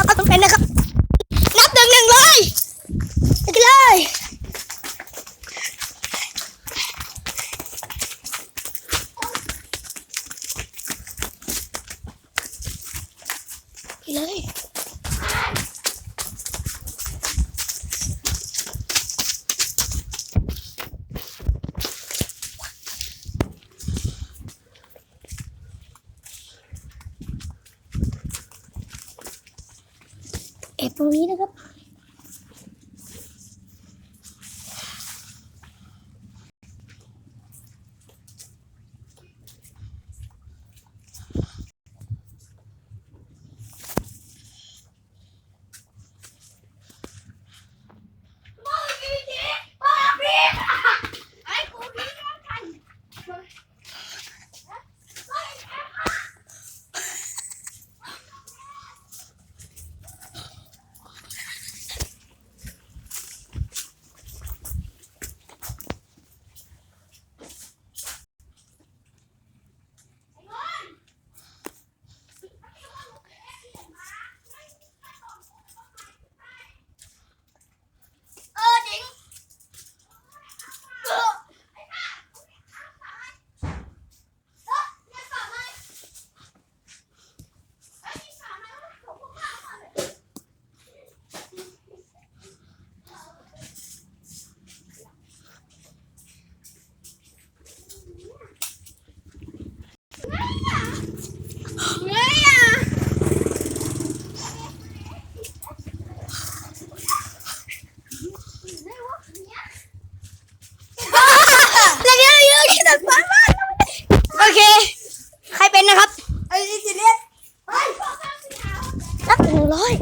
นะครับเอาต้องเป็นนะครับ นับหนึ่งหนึ่งเลยไปกันเลยไปเลย ตรงนี้นะครับ เออจริงเออเฮ้ยอะ แล้วเยอะเยอะที่สุดบ้านบ้าน โอเค ใครเป็นนะครับไอ้จีเลียนนับหนึ่งร้อย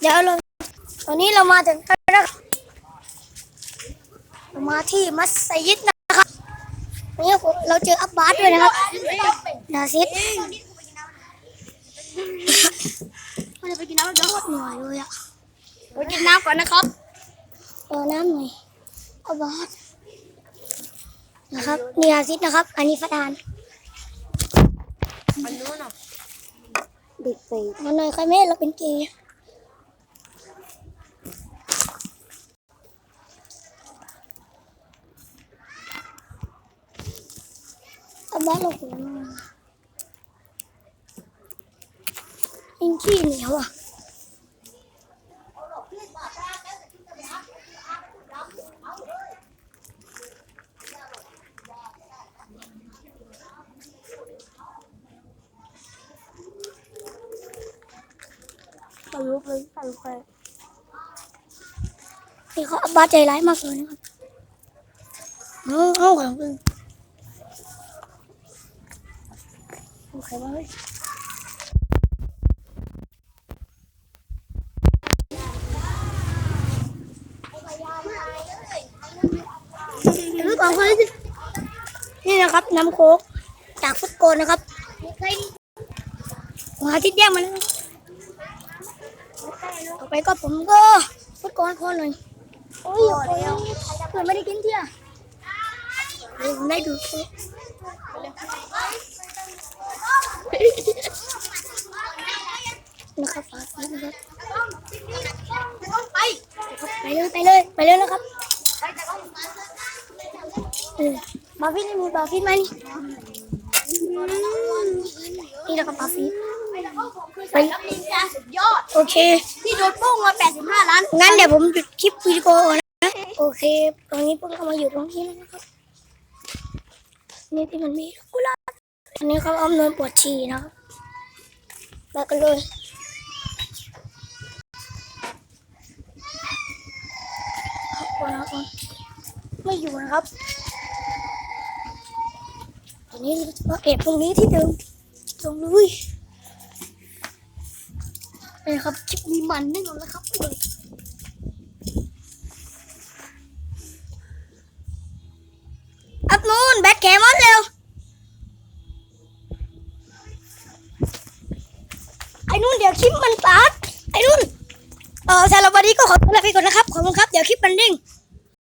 เดี๋ยวเราตอนนี้เรามาถึงแล้วนะครับเรามาที่มัสยิดนะ วันนี้เราเจออับบาสด้วยนะครับนาซิดมันจะไปกินน้ำแล้วโคตรเหนื่อยเลยอะไปกินน้ำก่อนนะครับรอน้ำหน่อยอับบาสนะครับนี่นาซิดนะครับ อันนี้ฟาดานอันนู้นอะเด็กไปมันหน่อยใครไม่ให้เราเป็นเกย์ เอาบ้านเราหัวมาอิงขี้เหนียวอะตลุกเลยตลุกเลยนี่เขาอับบาสใจร้ายมากเลยนะครับเอาเอาของมึง โอเคบ้างเลยเดี๋ยวก่อนคนสินี่นะครับน้ำโค้กจากฟุตโกนนะครับหัวอาทิตย์แย่งมันนะครับต่อไปก็ผมก็ฟุตโกนคนหน่อยโอ้ยเพื่อนไม่ได้กินเที่ยเดี๋ยวผมได้ดูคลิป นะครับฝากไว้นะครับไปไปเลยไปเลยไปเลยนะครับเออบาฟินมีบาฟินไหมนี่นี่นะครับบาฟินไปนินจาสุดยอดโอเคที่โดนโป้งมา85ล้านงั้นเดี๋ยวผมหยุดคลิปวิดีโอก่อนนะโอเค ตอนนี้พวกเรามาอยู่ตรงที่แล้วนะครับนี่ที่มันมีกุหลาบ อนนี้เขาเอาเนินปวดฉี่นะครับมากันเลยครับก่อนนะครับไม่อยู่นะครับตอนนี้มาเก็บตรงนี้ที่เดิมตรงเลยนี่ครับคลิปนี้มันแน่นอนนะครับ นู่นเดี๋ยวคลิปมันตัดไอ้นู่นเออสำหรับวันนี้ก็ขอตัวลาไปก่อนนะครับขอบคุณครับเดี๋ยวคลิปมันเด้ง